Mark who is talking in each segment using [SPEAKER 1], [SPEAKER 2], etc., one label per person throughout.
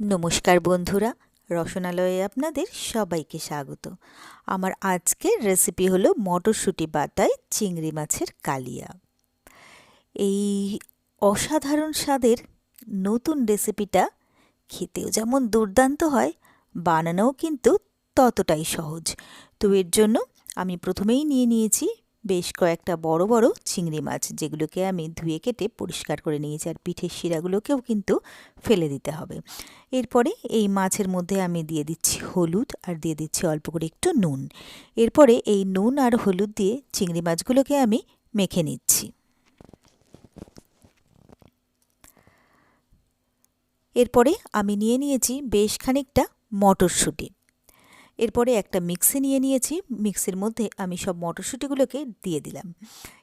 [SPEAKER 1] নমস্কার বন্ধুরা, রসনালয়ে আপনাদের সবাইকে স্বাগত। আমার আজকের রেসিপি হলো মটরশুঁটি বাটায় চিংড়ি মাছের কালিয়া। এই অসাধারণ স্বাদের নতুন রেসিপিটা খেতেও যেমন দুর্দান্ত হয়, বানানোও কিন্তু ততটাই সহজ। তো এর জন্য আমি প্রথমেই নিয়ে নিয়েছি বেশ কয়েকটা বড় বড় চিংড়ি মাছ যেগুলোকে আমি ধুয়ে কেটে পরিষ্কার করে নিয়েছি আর পিঠের শিরাগুলোকেও কিন্তু ফেলে দিতে হবে। এরপরে এই মাছের মধ্যে আমি দিয়ে দিচ্ছি হলুদ আর দিয়ে দিচ্ছি অল্প করে একটু নুন। এরপরে এই নুন আর হলুদ দিয়ে চিংড়ি মাছগুলোকে আমি মেখে নিচ্ছি। এরপরে আমি নিয়ে নিয়েছি বেশ খানিকটা মটরশুঁটি। এরপরে একটা মিক্সি নিয়ে নিয়েছি। মিক্সির মধ্যে আমি সব মটরশুঁটিগুলোকে দিয়ে দিলাম।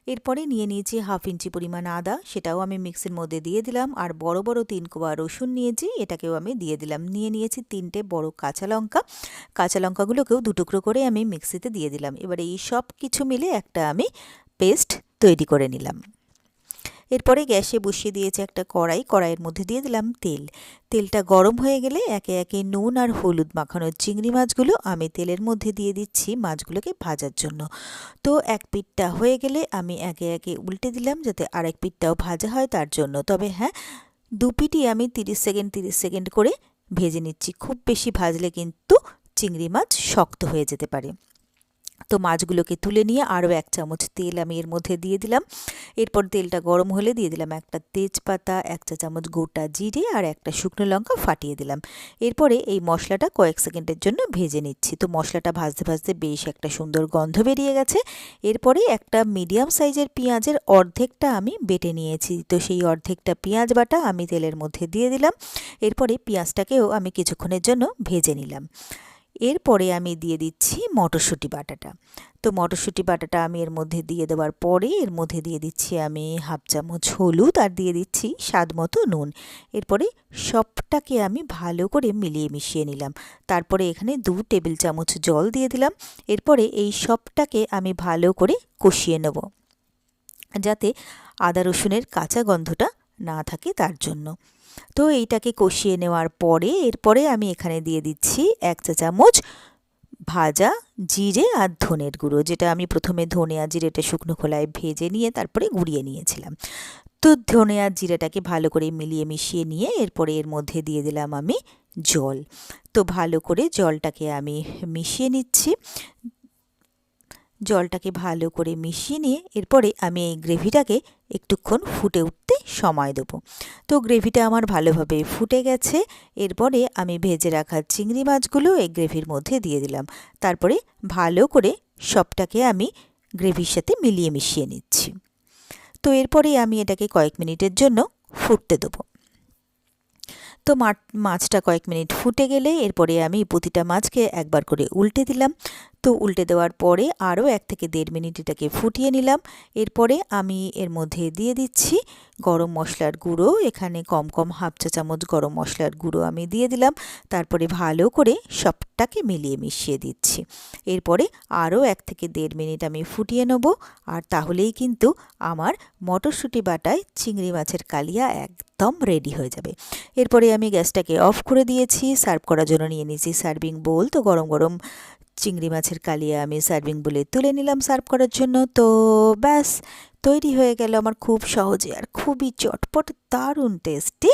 [SPEAKER 1] এরপরে নিয়ে নিয়েছি হাফ ইঞ্চি পরিমাণ আদা, সেটাও আমি মিক্সির মধ্যে দিয়ে দিলাম। আর বড় বড় তিন কোয়া রসুন নিয়েছি, এটাকেও আমি দিয়ে দিলাম। নিয়ে নিয়েছি তিনটে বড় কাঁচা লঙ্কা। কাঁচা লঙ্কাগুলোকেও দুটুকরো করে আমি মিক্সিতে দিয়ে দিলাম। এবারে এই সব কিছু মিলে একটা আমি পেস্ট তৈরি করে নিলাম। এরপরে গ্যাসে বসিয়ে দিয়েছে একটা কড়াই, কড়াইয়ের মধ্যে দিয়ে দিলাম তেল। তেলটা গরম হয়ে গেলে একে একে নুন আর হলুদ মাখানো চিংড়ি মাছগুলো আমি তেলের মধ্যে দিয়ে দিচ্ছি মাছগুলোকে ভাজার জন্য। তো এক পিঠটা হয়ে গেলে আমি একে একে উল্টে দিলাম যাতে আরেক পিঠটাও ভাজা হয় তার জন্য। তবে হ্যাঁ দু পিঠই আমি তিরিশ সেকেন্ড তিরিশ সেকেন্ড করে ভেজে নিচ্ছি। খুব বেশি ভাজলে কিন্তু চিংড়ি মাছ শক্ত হয়ে যেতে পারে। তো মাছগুলোকে তুলে নিয়ে আরও এক চামচ তেল আমি এর মধ্যে দিয়ে দিলাম। এরপর তেলটা গরম হলে দিয়ে দিলাম একটা তেজপাতা, এক চা চামচ গোটা জিরে আর একটা শুকনো লঙ্কা ফাটিয়ে দিলাম। এরপরে এই মশলাটা কয়েক সেকেন্ডের জন্য ভেজে নিচ্ছি। তো মশলাটা ভাজতে ভাজতে বেশ একটা সুন্দর গন্ধ বেরিয়ে গেছে। এরপরে একটা মিডিয়াম সাইজের পেঁয়াজের অর্ধেকটা আমি বেটে নিয়েছি। তো সেই অর্ধেকটা পেঁয়াজ বাটা আমি তেলের মধ্যে দিয়ে দিলাম। এরপরে পেঁয়াজটাকেও আমি কিছুক্ষণের জন্য ভেজে নিলাম। এরপরে আমি দিয়ে দিচ্ছি মটরশুঁটি বাটাটা। তো মটরশুঁটি বাটাটা আমি এর মধ্যে দিয়ে দেওয়ার পরে এর মধ্যে দিয়ে দিচ্ছি আমি হাফ চামচ হলুদ আর দিয়ে দিচ্ছি স্বাদ মতো নুন। এরপরে সবটাকে আমি ভালো করে মিলিয়ে মিশিয়ে নিলাম। তারপরে এখানে দু টেবিল চামচ জল দিয়ে দিলাম। এরপরে এই সবটাকে আমি ভালো করে কষিয়ে নেব। যাতে আদা রসুনের কাঁচা গন্ধটা না থাকে তার জন্য। তো এইটাকে কষিয়ে নেওয়ার পরে এরপরে আমি এখানে দিয়ে দিচ্ছি এক চা চামচ ভাজা জিরে আর ধনের গুঁড়ো, যেটা আমি প্রথমে ধনে আর জিরেটা শুকনো খোলায় ভেজে নিয়ে তারপরে গুঁড়িয়ে নিয়েছিলাম। তো ধনে আর জিরাটাকে ভালো করে মিলিয়ে মিশিয়ে নিয়ে এরপরে এর মধ্যে দিয়ে দিলাম আমি জল। তো ভালো করে জলটাকে আমি মিশিয়ে নিচ্ছি। জলটাকে ভালো করে মিশিয়ে নিয়ে এরপরে আমি এই গ্রেভিটাকে একটুক্ষণ ফুটে সময় দেবো। তো গ্রেভিটা আমার ভালোভাবে ফুটে গেছে। এরপরে আমি ভেজে রাখা চিংড়ি মাছগুলো এই গ্রেভির মধ্যে দিয়ে দিলাম। তারপরে ভালো করে সবটাকে আমি গ্রেভির সাথে মিলিয়ে মিশিয়ে নিচ্ছি। তো এরপরে আমি এটাকে কয়েক মিনিটের জন্য ফুটতে দেবো। তো মাছটা কয়েক মিনিট ফুটে গেলে এরপরে আমি প্রতিটা মাছকে একবার করে উল্টে দিলাম। তো উল্টে দেওয়ার পরে আরও এক থেকে দেড় মিনিট এটাকে ফুটিয়ে নিলাম। এরপরে আমি এর মধ্যে দিয়ে দিচ্ছি গরম মশলার গুঁড়ো। এখানে কম কম হাফ চা চামচ গরম মশলার গুঁড়ো আমি দিয়ে দিলাম। তারপরে ভালো করে সবটাকে মিলিয়ে মিশিয়ে দিচ্ছি। এরপরে আরও এক থেকে দেড় মিনিট আমি ফুটিয়ে নেব। আর তাহলেই কিন্তু আমার মটরশুঁটি বাটায় চিংড়ি মাছের কালিয়া একদম রেডি হয়ে যাবে। এরপরে আমি গ্যাসটাকে অফ করে দিয়েছি। সার্ভ করার জন্য নিয়ে নিয়েছি সার্ভিং বোল। তো গরম গরম চিংড়ি মাছের কালিয়া আমি সার্ভিং বলে তুলে নিলাম সার্ভ করার জন্য। তো ব্যাস, তৈরি হয়ে গেল আমার খুব সহজে আর খুবই চটপট, দারুণ টেস্টি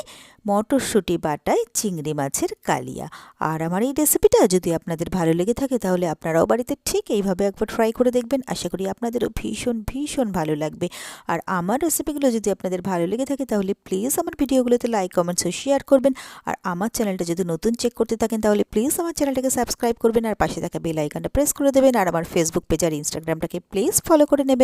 [SPEAKER 1] মটরশুঁটি বাটায় চিংড়ি মাছের কালিয়া। আর আমার এই রেসিপিটা যদি আপনাদের ভালো লেগে থাকে, তাহলে আপনারাও বাড়িতে ঠিক এইভাবে একবার ট্রাই করে দেখবেন। আশা করি আপনাদেরও ভীষণ ভীষণ ভালো লাগবে। আর আমার রেসিপিগুলো যদি আপনাদের ভালো লেগে থাকে, তাহলে প্লিজ আমার ভিডিওগুলোতে লাইক কমেন্টস ও শেয়ার করবেন। আর আমার চ্যানেলটা যদি নতুন চেক করতে থাকেন, তাহলে প্লিজ আমার চ্যানেলটাকে সাবস্ক্রাইব করবেন। আর পাশে থাকা বেল আইকনটা প্রেস করে দেবেন। আর আমার ফেসবুক পেজ আর ইনস্টাগ্রামটাকে প্লিজ ফলো করে নেবেন।